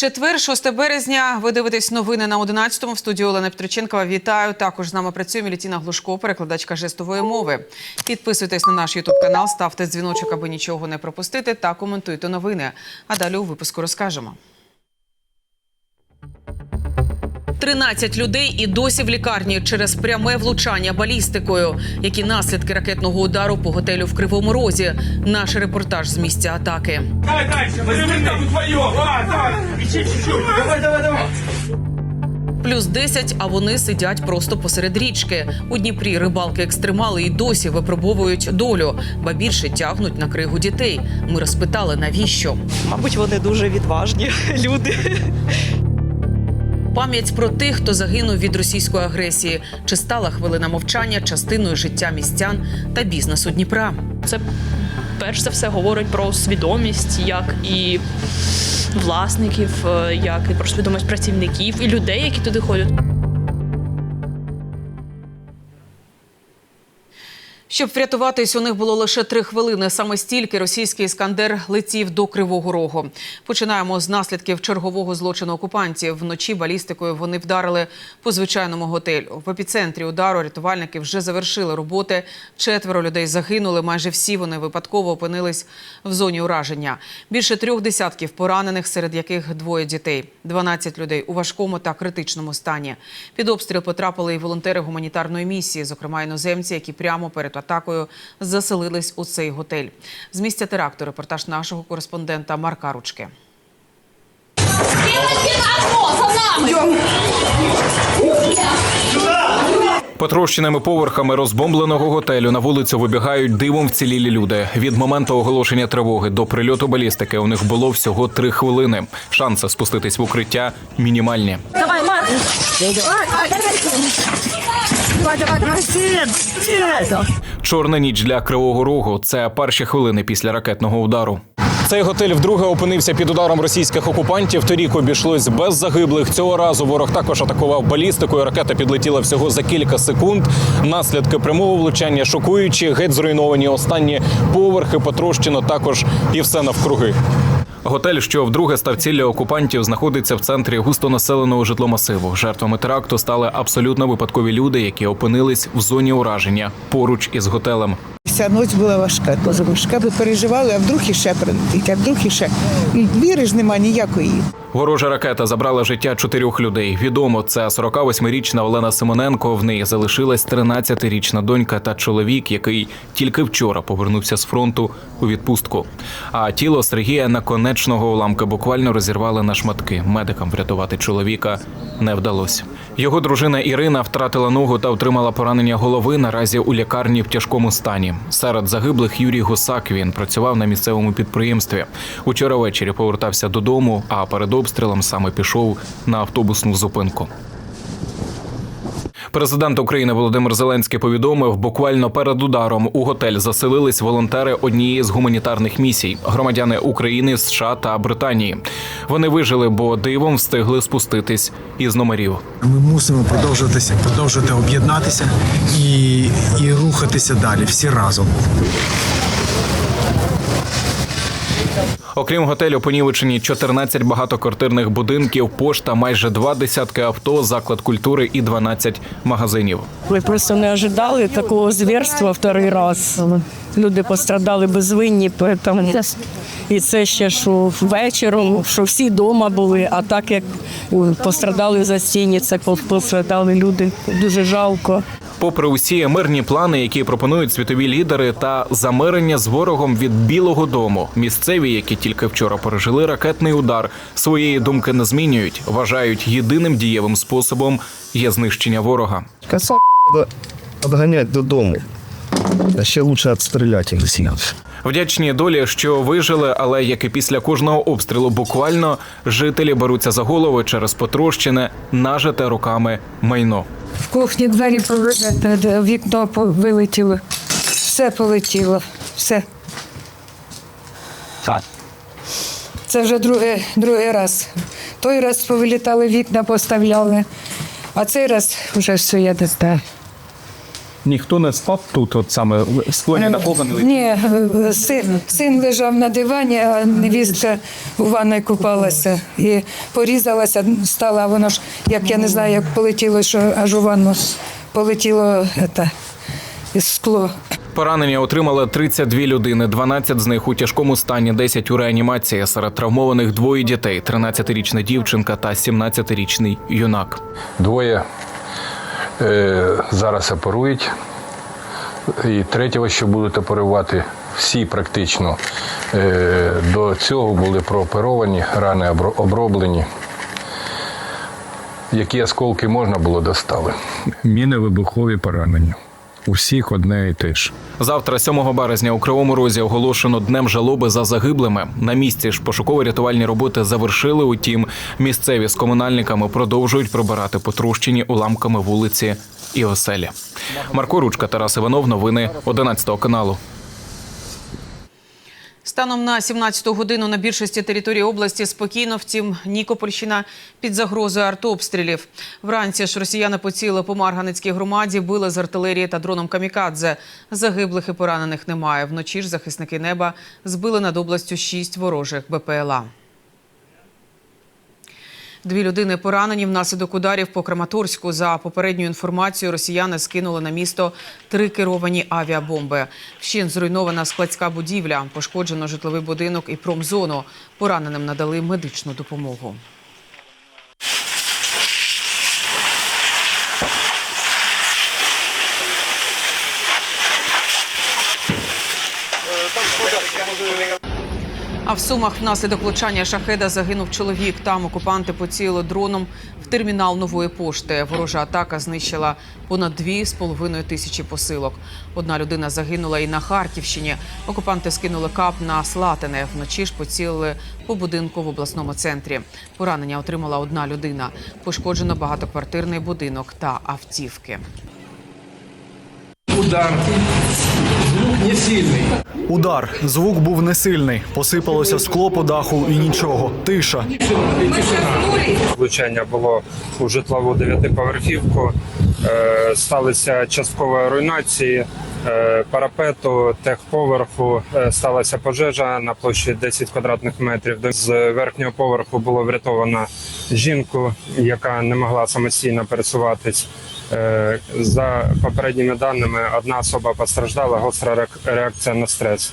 Четвер, 6 березня. Ви дивитесь новини на 11-му. В студії Олена Петриченкова. Вітаю. Також з нами працює Мілітіна Глушко, перекладачка жестової мови. Підписуйтесь на наш ютуб канал, ставте дзвіночок, аби нічого не пропустити, та коментуйте новини. А далі у випуску розкажемо. 13 людей і досі в лікарні через пряме влучання балістикою. Які наслідки ракетного удару по готелю в Кривому Розі? Наш репортаж з місця атаки. Давай. Давай, давай, давай. Плюс 10, а вони сидять просто посеред річки. У Дніпрі рибалки екстремали і досі випробовують долю, ба більше тягнуть на кригу дітей. Ми розпитали, навіщо. Мабуть, вони дуже відважні люди. Пам'ять про тих, хто загинув від російської агресії, чи стала хвилина мовчання частиною життя містян та бізнесу Дніпра. Це перш за все говорить про свідомість, як і власників, е, як і про свідомість працівників і людей, які туди ходять. Щоб врятуватись, у них було лише три хвилини. Саме стільки російський іскандер летів до Кривого Рогу. Починаємо з наслідків чергового злочину окупантів. Вночі балістикою вони вдарили по звичайному готелю. В епіцентрі удару рятувальники вже завершили роботи. Четверо людей загинули. Майже всі вони випадково опинились в зоні ураження. Більше трьох десятків поранених, серед яких двоє дітей. 12 людей у важкому та критичному стані. Під обстріл потрапили і волонтери гуманітарної місії, зокрема іноземці, які прямо перед атакою заселились у цей готель. З місця теракту репортаж нашого кореспондента Марка Ручки. Потрощеними поверхами розбомбленого готелю на вулицю вибігають дивом вцілілі люди. Від моменту оголошення тривоги до прильоту балістики у них було всього три хвилини. Шанси спуститись в укриття мінімальні. Чорна ніч для кривого рогу. Це перші хвилини після ракетного удару. Цей готель вдруге опинився під ударом російських окупантів. Торік обійшлось без загиблих. Цього разу ворог також атакував балістикою. Ракета підлетіла всього за кілька секунд. Наслідки прямого влучання шокуючі, геть зруйновані останні поверхи, потрощено також і все навкруги. Готель, що вдруге став ціллю окупантів, знаходиться в центрі густонаселеного житломасиву. Жертвами теракту стали абсолютно випадкові люди, які опинились в зоні ураження поруч із готелем. Вся ніч була важка, дуже важка. Ви переживали, а вдруг іще прилетить, а вдруг іще. Віри ж нема ніякої. Ворожа ракета забрала життя чотирьох людей. Відомо, це 48-річна Олена Симоненко. В неї залишилась 13-річна донька та чоловік, який тільки вчора повернувся з фронту у відпустку. А тіло Сергія наконечного уламка буквально розірвали на шматки. Медикам врятувати чоловіка не вдалося. Його дружина Ірина втратила ногу та отримала поранення голови. Наразі у лікарні в тяжкому стані. Серед загиблих Юрій Гусак. Він працював на місцевому підприємстві. Учора ввечері повертався додому, а перед обстрілом саме пішов на автобусну зупинку. Президент України Володимир Зеленський повідомив, буквально перед ударом у готель заселились волонтери однієї з гуманітарних місій громадяни України, США та Британії. Вони вижили, бо дивом встигли спуститись із номерів. Ми мусимо продовжуватися, продовжувати об'єднатися і, і рухатися далі всі разом. Окрім готелю, понівечені 14 багатоквартирних будинків, пошта, майже два десятки авто, заклад культури і 12 магазинів. Ви просто не ожидали такого зверства второй раз. Люди пострадали безвинні, тому і це ще що вечором, що всі вдома були, а так як пострадали за стіні, це пострадали люди. Дуже жалко. Попри усі мирні плани, які пропонують світові лідери, та замирення з ворогом від Білого Дому, місцеві, які тільки вчора пережили ракетний удар, своєї думки не змінюють. Вважають єдиним дієвим способом є знищення ворога. Каса відганяти додому. А ще лучше відстріляти їх всіх. Вдячні долі, що вижили, але як і після кожного обстрілу, буквально жителі беруться за голови через потрощене, нажите руками майно. В кухні двері повилетіли, вікно вилетіло. Все полетіло. Все. Це вже другий, другий раз. Той раз повилітали, вікна поставляли, а цей раз вже все я не знаю. Ніхто не спав тут, от саме в склоні на кований. Ні, е, син, син лежав на дивані, а невістка у ванні купалася і порізалася, стала, воно ж, як я не знаю, як полетіло, що аж у ванну полетіло це, скло. Поранення отримали 32 людини, 12 з них у тяжкому стані, 10 у реанімації. Серед травмованих двоє дітей: 13-річна дівчинка та 17-річний юнак. Двоє е, зараз оперують, і третього, що будуть оперувати, всі практично е, до цього були прооперовані, рани оброблені. Які осколки можна було достали. Міни вибухові поранення. Усіх одне і те ж. Завтра, 7 березня, у Кривому Розі оголошено днем жалоби за загиблими. На місці ж пошуково-рятувальні роботи завершили. Утім, місцеві з комунальниками продовжують прибирати потрощені уламками вулиці і оселі. Марко Ручка, Тарас Іванов. Новини 11 каналу. Станом на 17-ту годину на більшості території області спокійно, втім, Нікопольщина під загрозою артобстрілів. Вранці ж росіяни поцілили по Марганецькій громаді, били з артилерії та дроном камікадзе. Загиблих і поранених немає. Вночі ж захисники неба збили над областю шість ворожих БПЛА. Дві людини поранені внаслідок ударів по Краматорську. За попередньою інформацією, росіяни скинули на місто три керовані авіабомби. Вщин зруйнована складська будівля, пошкоджено житловий будинок і промзону. Пораненим надали медичну допомогу. А в Сумах внаслідок влучання шахеда загинув чоловік. Там окупанти поцілили дроном в термінал нової пошти. Ворожа атака знищила понад дві з половиною тисячі посилок. Одна людина загинула і на Харківщині. Окупанти скинули кап на Слатине. Вночі ж поцілили по будинку в обласному центрі. Поранення отримала одна людина. Пошкоджено багатоквартирний будинок та автівки. Удар. Звук не сильный. Удар. Звук був не сильний. Посипалося скло по даху і нічого. Тиша. Влучання було у житлову дев'ятиповерхівку. Е, Сталися часткові руйнації е, парапету, техповерху. Е, Сталася пожежа на площі 10 квадратних метрів. З верхнього поверху було врятовано жінку, яка не могла самостійно пересуватись. Е, За попередніми даними, одна особа постраждала, гостра реак- реакція на стрес.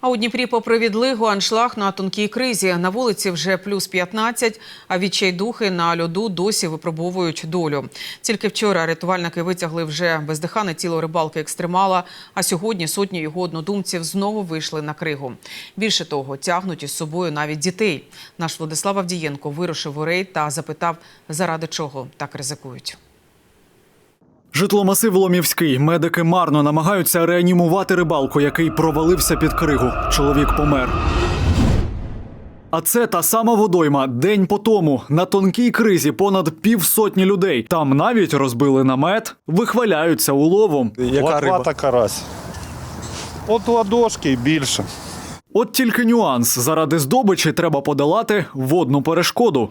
А у Дніпрі, попри відлигу, аншлаг на тонкій кризі. На вулиці вже плюс 15, а відчайдухи на льоду досі випробовують долю. Тільки вчора рятувальники витягли вже бездихане тіло рибалки екстремала. А сьогодні сотні його однодумців знову вийшли на кригу. Більше того, тягнуть із собою навіть дітей. Наш Владислав Авдієнко вирушив у рейд та запитав, заради чого так ризикують. Житломасив Ломівський. Медики марно намагаються реанімувати рибалку, який провалився під кригу. Чоловік помер. А це та сама водойма. День по тому на тонкій кризі понад півсотні людей. Там навіть розбили намет, вихваляються уловом. Яка риба? карась. От ладошки більше. От тільки нюанс. Заради здобичі треба подолати водну перешкоду.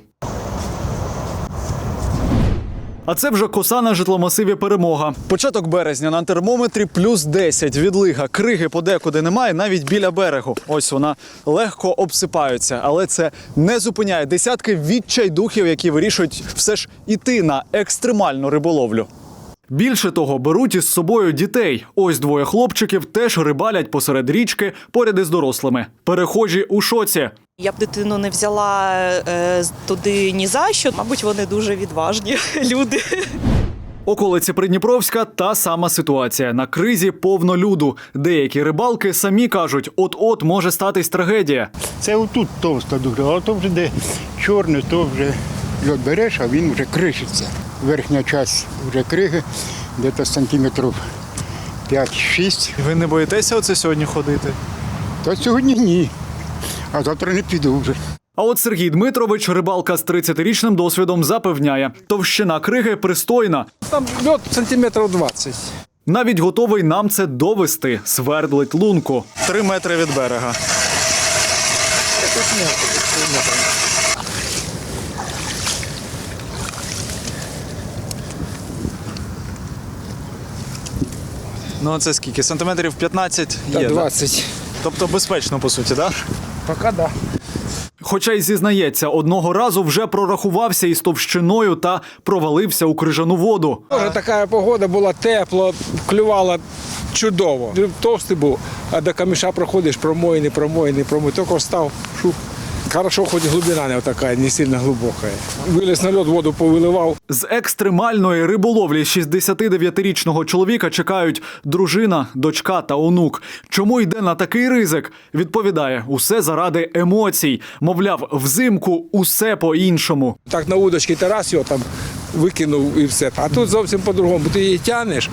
А це вже коса на житломасиві перемога. Початок березня на термометрі плюс 10. Відлига. Криги подекуди немає, навіть біля берегу. Ось вона легко обсипаються, але це не зупиняє десятки відчайдухів, які вирішують все ж іти на екстремальну риболовлю. Більше того, беруть із собою дітей. Ось двоє хлопчиків теж рибалять посеред річки поряд із дорослими. Перехожі у шоці. Я б дитину не взяла е, туди ні за що. Мабуть, вони дуже відважні люди. Околиці Придніпровська та сама ситуація. На кризі повно люду. Деякі рибалки самі кажуть, от-от може статись трагедія. Це отут товста дуже, а то вже де чорне, то вже льот береш, а він вже кришиться. Верхня частина вже криги, десь сантиметрів 5-6. Ви не боїтеся оце сьогодні ходити? Та сьогодні ні. А завтра не піду вже. А от Сергій Дмитрович, рибалка з 30-річним досвідом, запевняє, товщина криги пристойна. Там льот сантиметрів 20. Навіть готовий нам це довести. Свердлить лунку. Три метри від берега. Ну а це скільки? Сантиметрів 15 Та є, да? 20. Тобто безпечно, по суті, так? Да? Поки да. Хоча й зізнається, одного разу вже прорахувався із товщиною та провалився у крижану воду. Тоже така погода була тепло, клювала чудово. Товстий був, а до каміша проходиш, промоєний, промоєний, промоєний. Тільки встав, шух. Хорошо, хоч глибина не така, не сильно глибока. Виліз на льод, воду повиливав. З екстремальної риболовлі 69-річного чоловіка чекають дружина, дочка та онук. Чому йде на такий ризик? Відповідає, усе заради емоцій. Мовляв, взимку усе по-іншому. Так на удочки Тарас його там викинув і все. А тут зовсім по-другому. Ти її тягнеш,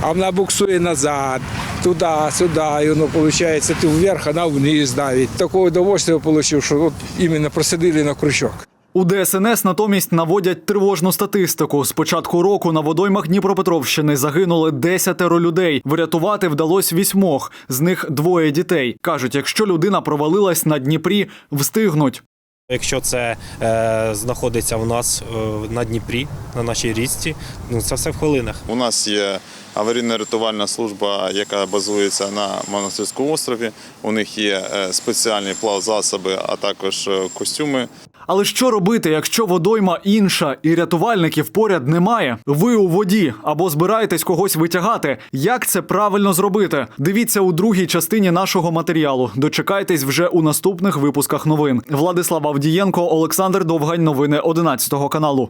а вона буксує назад, туди, сюди. І воно виходить, ти вверх, а вона вниз давить. Такого удовольствия отримав, що от іменно просидили на крючок. У ДСНС натомість наводять тривожну статистику. З початку року на водоймах Дніпропетровщини загинули десятеро людей. Врятувати вдалося вісьмох, з них двоє дітей. кажуть, якщо людина провалилась на Дніпрі, встигнуть. Якщо це е, знаходиться у нас е, на Дніпрі, на нашій річці, ну це все в хвилинах. У нас є аварійно-рятувальна служба, яка базується на монастирському острові. У них є е, спеціальні плавзасоби, а також е, костюми. Але що робити, якщо водойма інша і рятувальників поряд немає? Ви у воді або збираєтесь когось витягати. Як це правильно зробити? Дивіться у другій частині нашого матеріалу. Дочекайтесь вже у наступних випусках новин. Владислав Авдієнко, Олександр Довгань. Новини 11 каналу.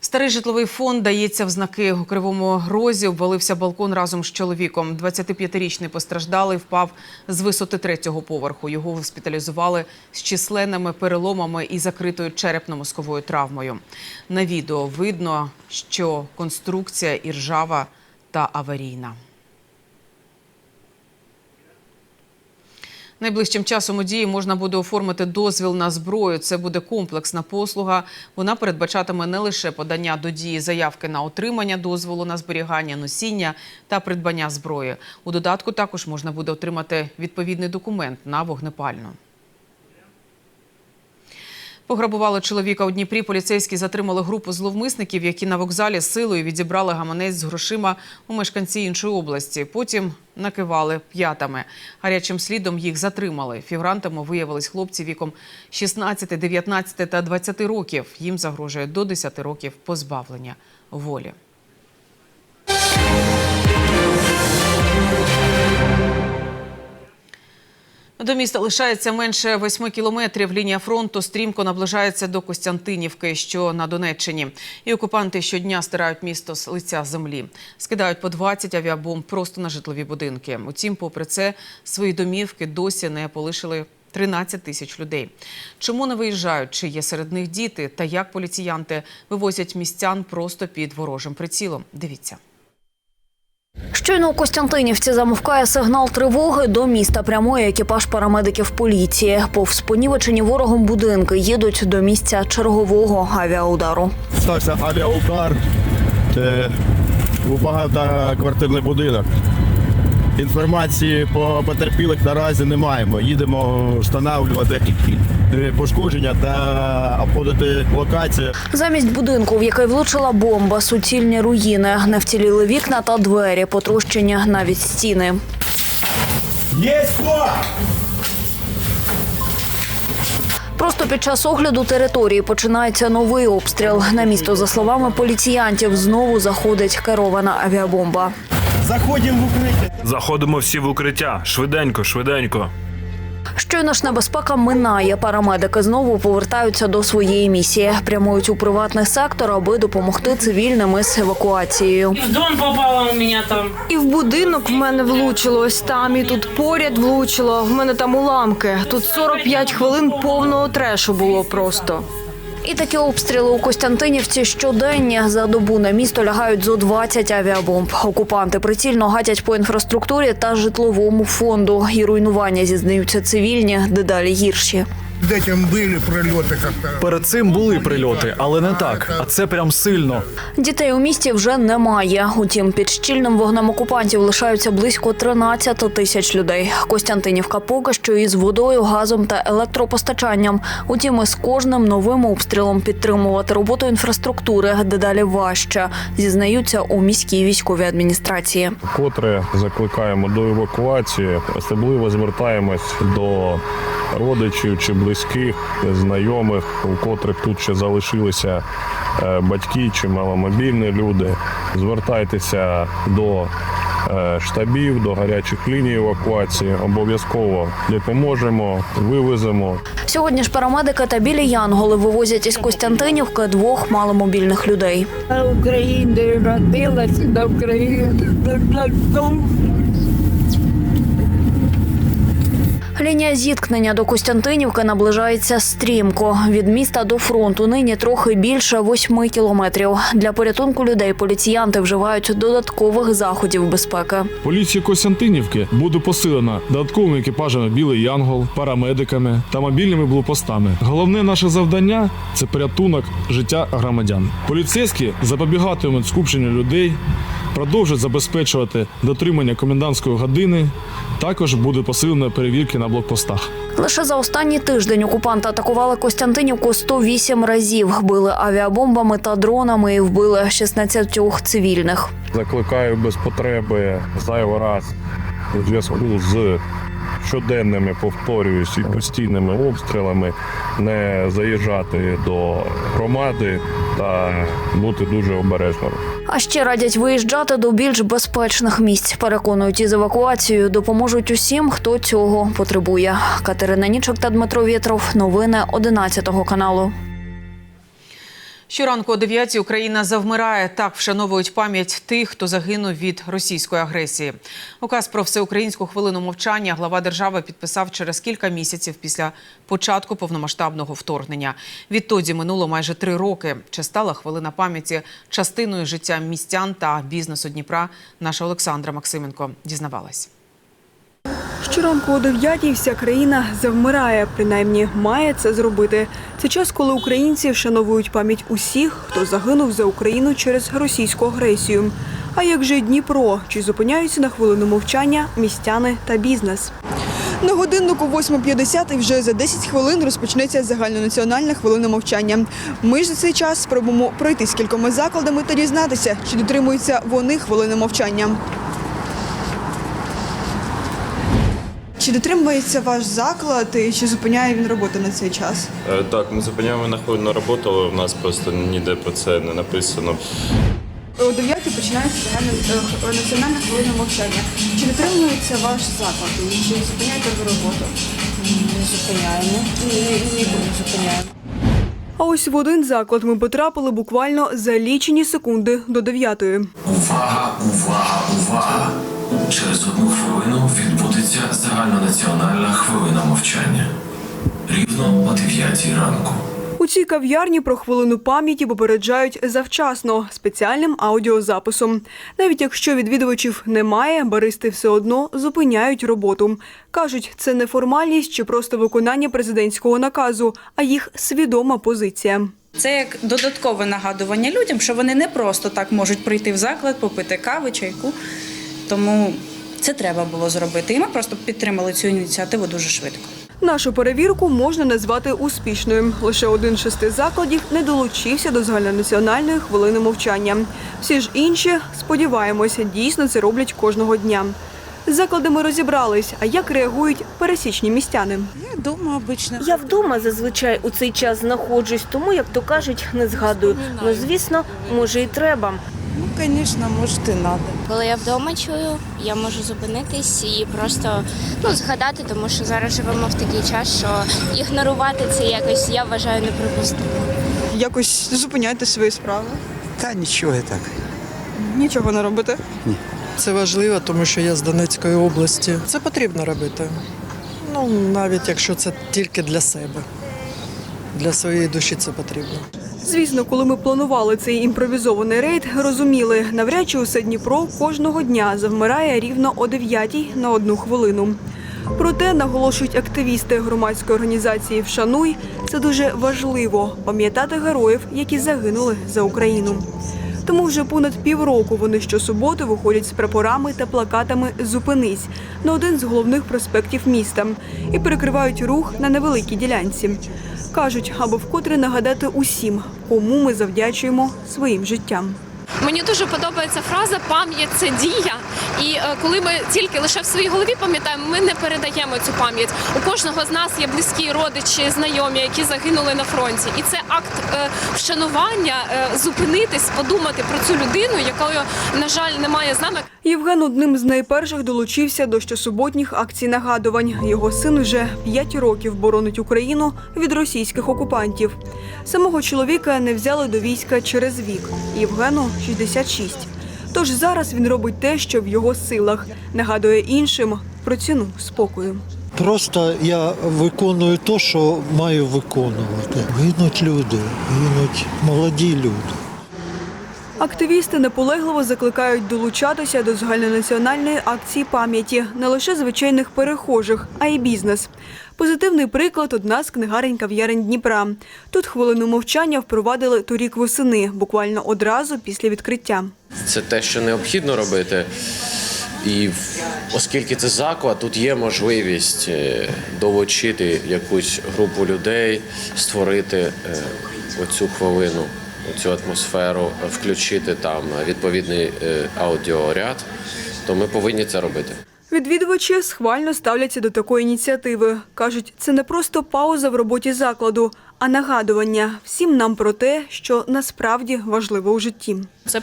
Старий житловий фонд дається в знаки. У Кривому Розі обвалився балкон разом з чоловіком. 25-річний постраждалий впав з висоти третього поверху. Його госпіталізували з численними переломами і закритою черепно-мозковою травмою. На відео видно, що конструкція іржава та аварійна. Найближчим часом у дії можна буде оформити дозвіл на зброю. Це буде комплексна послуга. Вона передбачатиме не лише подання до дії заявки на отримання дозволу на зберігання, носіння та придбання зброї. У додатку також можна буде отримати відповідний документ на вогнепальну. Пограбували чоловіка у Дніпрі. Поліцейські затримали групу зловмисників, які на вокзалі силою відібрали гаманець з грошима у мешканці іншої області. Потім накивали п'ятами. Гарячим слідом їх затримали. Фігурантами виявились хлопці віком 16, 19 та 20 років. Їм загрожує до 10 років позбавлення волі. До міста лишається менше восьми кілометрів. Лінія фронту стрімко наближається до Костянтинівки, що на Донеччині. І окупанти щодня стирають місто з лиця землі. Скидають по 20 авіабомб просто на житлові будинки. Утім, попри це, свої домівки досі не полишили 13 тисяч людей. Чому не виїжджають? Чи є серед них діти? Та як поліціянти вивозять містян просто під ворожим прицілом? Дивіться. Щойно у Костянтинівці замовкає сигнал тривоги. До міста прямує екіпаж парамедиків поліції. Повз понівечені ворогом будинки їдуть до місця чергового авіаудару. Стався авіаудар це у багатоквартирний будинок. Інформації по потерпілих наразі не маємо. Їдемо встановлювати пошкодження та обходити локацію. Замість будинку, в який влучила бомба, суцільні руїни, не вціліли вікна та двері, потрощені навіть стіни. Є хто? Просто під час огляду території починається новий обстріл. На місто, за словами поліціянтів, знову заходить керована авіабомба. Заходимо в укриття. Заходимо всі в укриття. Швиденько, швиденько. Щойно ж небезпека минає. Парамедики знову повертаються до своєї місії. Прямують у приватний сектор, аби допомогти цивільним із евакуацією. В дом попало у меня там. І в будинок в мене влучило ось там, і тут поряд влучило. В мене там уламки. Тут 45 хвилин повного трешу було просто. І такі обстріли у Костянтинівці щоденні. За добу на місто лягають зо 20 авіабомб. Окупанти прицільно гатять по інфраструктурі та житловому фонду. І руйнування зізнаються цивільні дедалі гірші. Дітям були прильоти. Перед цим були прильоти, але не так. А це прям сильно. Дітей у місті вже немає. Утім, під щільним вогнем окупантів лишаються близько 13 тисяч людей. Костянтинівка поки що із водою, газом та електропостачанням. Утім, із кожним новим обстрілом підтримувати роботу інфраструктури дедалі важче, зізнаються у міській військовій адміністрації. Вкотре закликаємо до евакуації, особливо звертаємось до родичів чи близьких, знайомих, у котрих тут ще залишилися е, батьки чи маломобільні люди. Звертайтеся до е, штабів, до гарячих ліній евакуації. Обов'язково допоможемо, вивеземо. Сьогодні ж парамедики та білі янголи вивозять із Костянтинівки двох маломобільних людей. Україна родилася на Україні. Лінія зіткнення до Костянтинівки наближається стрімко. Від міста до фронту нині трохи більше восьми кілометрів. Для порятунку людей поліціянти вживають додаткових заходів безпеки. Поліція Костянтинівки буде посилена додатковими екіпажами Білий Янгол, парамедиками та мобільними блокпостами. Головне наше завдання це порятунок життя громадян. Поліцейські запобігатимуть скупченню людей, продовжать забезпечувати дотримання комендантської години. Також буде посилено перевірки на блокпостах. Лише за останній тиждень окупанти атакували Костянтинівку 108 разів, били авіабомбами та дронами і вбили 16 цивільних. Закликаю без потреби зайвий раз у зв'язку з щоденними, повторююсь, і постійними обстрілами не заїжджати до громади та бути дуже обережним. А ще радять виїжджати до більш безпечних місць. Переконують, із евакуацією допоможуть усім, хто цього потребує. Катерина Нічок та Дмитро Вєтров. Новини 11 каналу. Щоранку о 9 Україна завмирає. Так вшановують пам'ять тих, хто загинув від російської агресії. Указ про всеукраїнську хвилину мовчання глава держави підписав через кілька місяців після початку повномасштабного вторгнення. Відтоді минуло майже три роки. Чи стала хвилина пам'яті частиною життя містян та бізнесу Дніпра? Наша Олександра Максименко дізнавалась. Щоранку о 9 вся країна завмирає, принаймні має це зробити. Це час, коли українці вшановують пам'ять усіх, хто загинув за Україну через російську агресію. А як же Дніпро? Чи зупиняються на хвилину мовчання містяни та бізнес? На годиннику 8.50 і вже за 10 хвилин розпочнеться загальнонаціональна хвилина мовчання. Ми ж за цей час спробуємо пройти з кількома закладами та дізнатися, чи дотримуються вони хвилини мовчання. Чи дотримується ваш заклад і чи зупиняє він роботу на цей час? Е, Так, ми зупиняємо на хвилину роботу, але в нас просто ніде про це не написано. О 9 починається загальна е, національна хвилина мовчання. Чи дотримується ваш заклад? Чи зупиняєте ви роботу? Не зупиняємо. Ніколи не зупиняємо. А ось в один заклад ми потрапили буквально за лічені секунди до дев'ятої. Увага, увага, увага! Через одну хвилину відбудеться загальнонаціональна хвилина мовчання. Рівно о 9 ранку. У цій кав'ярні про хвилину пам'яті попереджають завчасно спеціальним аудіозаписом. Навіть якщо відвідувачів немає, баристи все одно зупиняють роботу. кажуть, це не формальність чи просто виконання президентського наказу, а їх свідома позиція. Це як додаткове нагадування людям, що вони не просто так можуть прийти в заклад, попити кави, чайку. Тому це треба було зробити. І ми просто підтримали цю ініціативу дуже швидко. Нашу перевірку можна назвати успішною. Лише один з шести закладів не долучився до загальнонаціональної хвилини мовчання. Всі ж інші, сподіваємося, дійсно це роблять кожного дня. З закладами розібрались, а як реагують пересічні містяни? Я дома обично. Я вдома зазвичай у цей час знаходжусь, тому, як то кажуть, не згадую. Ну, звісно, може і треба. Звісно, може, і треба. Коли я вдома чую, я можу зупинитись і просто ну, згадати, тому що зараз живемо в такий час, що ігнорувати це якось я вважаю неприпустимо. Якось зупиняйте свої справи. Та нічого я так. Нічого не робите. Це важливо, тому що я з Донецької області. Це потрібно робити. Ну, навіть якщо це тільки для себе. Для своєї душі це потрібно. Звісно, коли ми планували цей імпровізований рейд, розуміли, навряд чи усе Дніпро кожного дня завмирає рівно о 9 на одну хвилину. Проте, наголошують активісти громадської організації Вшануй, це дуже важливо пам'ятати героїв, які загинули за Україну. Тому вже понад півроку вони щосуботи виходять з прапорами та плакатами Зупинись на один з головних проспектів міста і перекривають рух на невеликій ділянці. Кажуть, аби вкотре нагадати усім, кому ми завдячуємо своїм життям. Мені дуже подобається фраза пам'ять це дія. І е, коли ми тільки лише в своїй голові пам'ятаємо, ми не передаємо цю пам'ять. У кожного з нас є близькі родичі, знайомі, які загинули на фронті. І це акт е, вшанування, е, зупинитись, подумати про цю людину, якою, на жаль, немає з нами. Євген одним з найперших долучився до щосуботніх акцій нагадувань. Його син вже 5 років боронить Україну від російських окупантів. Самого чоловіка не взяли до війська через вік. Євгену 66. Тож зараз він робить те, що в його силах, нагадує іншим про ціну спокою. Просто я виконую те, що маю виконувати. Гинуть люди, гинуть молоді люди. Активісти наполегливо закликають долучатися до загальнонаціональної акції пам'яті не лише звичайних перехожих, а й бізнес. Позитивний приклад одна з книгарень кав'ярень Дніпра. Тут хвилину мовчання впровадили торік восени, буквально одразу після відкриття. Це те, що необхідно робити. І оскільки це заклад, тут є можливість е, долучити якусь групу людей, створити е, оцю хвилину, оцю атмосферу, включити там відповідний е, аудіоряд, то ми повинні це робити. Відвідувачі схвально ставляться до такої ініціативи. Кажуть, це не просто пауза в роботі закладу, а нагадування всім нам про те, що насправді важливо у житті. Це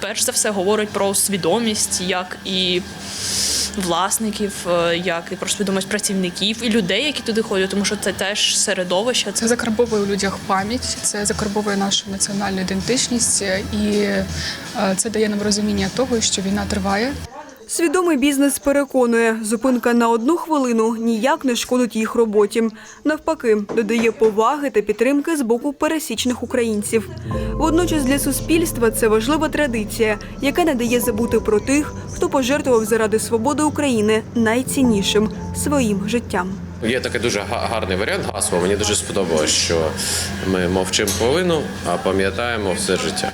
перш за все говорить про свідомість, як і власників, е, як і про свідомість працівників і людей, які туди ходять, тому що це теж середовище. Це закарбовує у людях пам'ять, це закарбовує нашу національну ідентичність, і е, це дає нам розуміння того, що війна триває. Свідомий бізнес переконує, зупинка на одну хвилину ніяк не шкодить їх роботі. Навпаки, додає поваги та підтримки з боку пересічних українців. Водночас для суспільства це важлива традиція, яка не дає забути про тих, хто пожертвував заради свободи України найціннішим своїм життям. Є такий дуже га- гарний варіант гасла. Мені дуже сподобалось, що ми мовчимо хвилину, а пам'ятаємо все життя.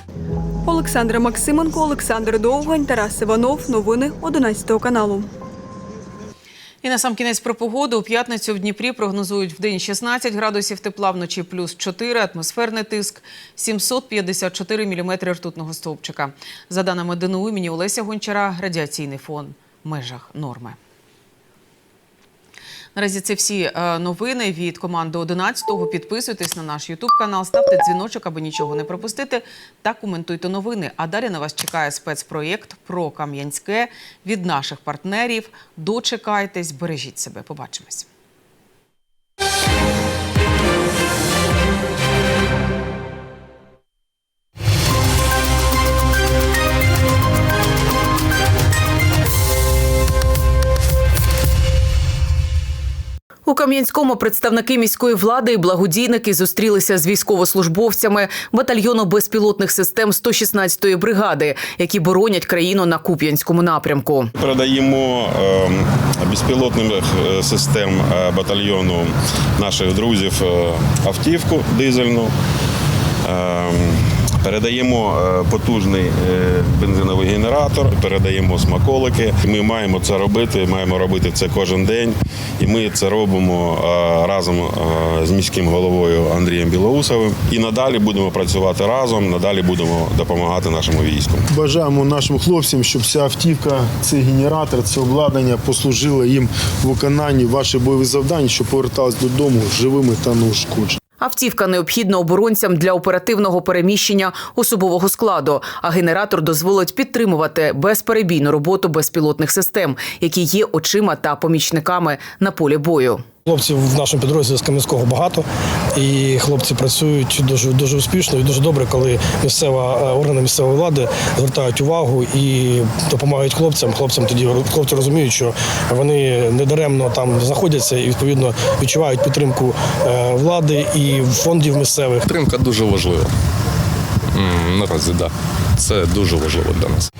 Олександра Максименко, Олександр Довгань, Тарас Іванов. Новини 11 каналу. І на сам кінець про погоду. У п'ятницю в Дніпрі прогнозують в день 16 градусів тепла, вночі плюс 4, атмосферний тиск 754 міліметри ртутного стовпчика. За даними ДНУ імені Олеся Гончара, радіаційний фон в межах норми. Наразі це всі е, новини від команди 11-го. Підписуйтесь на наш Ютуб канал, ставте дзвіночок, аби нічого не пропустити, та коментуйте новини. А далі на вас чекає спецпроєкт про Кам'янське від наших партнерів. Дочекайтесь, бережіть себе. Побачимось. У Кам'янському представники міської влади і благодійники зустрілися з військовослужбовцями батальйону безпілотних систем 116-ї бригади, які боронять країну на Куп'янському напрямку. Передаємо е, безпілотних е, систем е, батальйону наших друзів е, автівку дизельну. Передаємо е, потужний е, бензиновий генератор, передаємо смаколики. Ми маємо це робити, маємо робити це кожен день. І ми це робимо е, разом з міським головою Андрієм Білоусовим. І надалі будемо працювати разом, надалі будемо допомагати нашому війську. Бажаємо нашим хлопцям, щоб ця автівка, цей генератор, це обладнання послужило їм в виконанні ваших бойових завдань, щоб повертались додому живими та неушкодженими. Автівка необхідна оборонцям для оперативного переміщення особового складу. А генератор дозволить підтримувати безперебійну роботу безпілотних систем, які є очима та помічниками на полі бою. Хлопців в нашому підрозділі з Кам'янського багато, і хлопці працюють дуже дуже успішно і дуже добре, коли місцева е, органи місцевої влади звертають увагу і допомагають хлопцям. Хлопцям тоді хлопці розуміють, що вони недаремно там знаходяться і відповідно відчувають підтримку е, влади і фондів місцевих. Підтримка дуже важлива. Наразі. Да. Це дуже важливо для нас.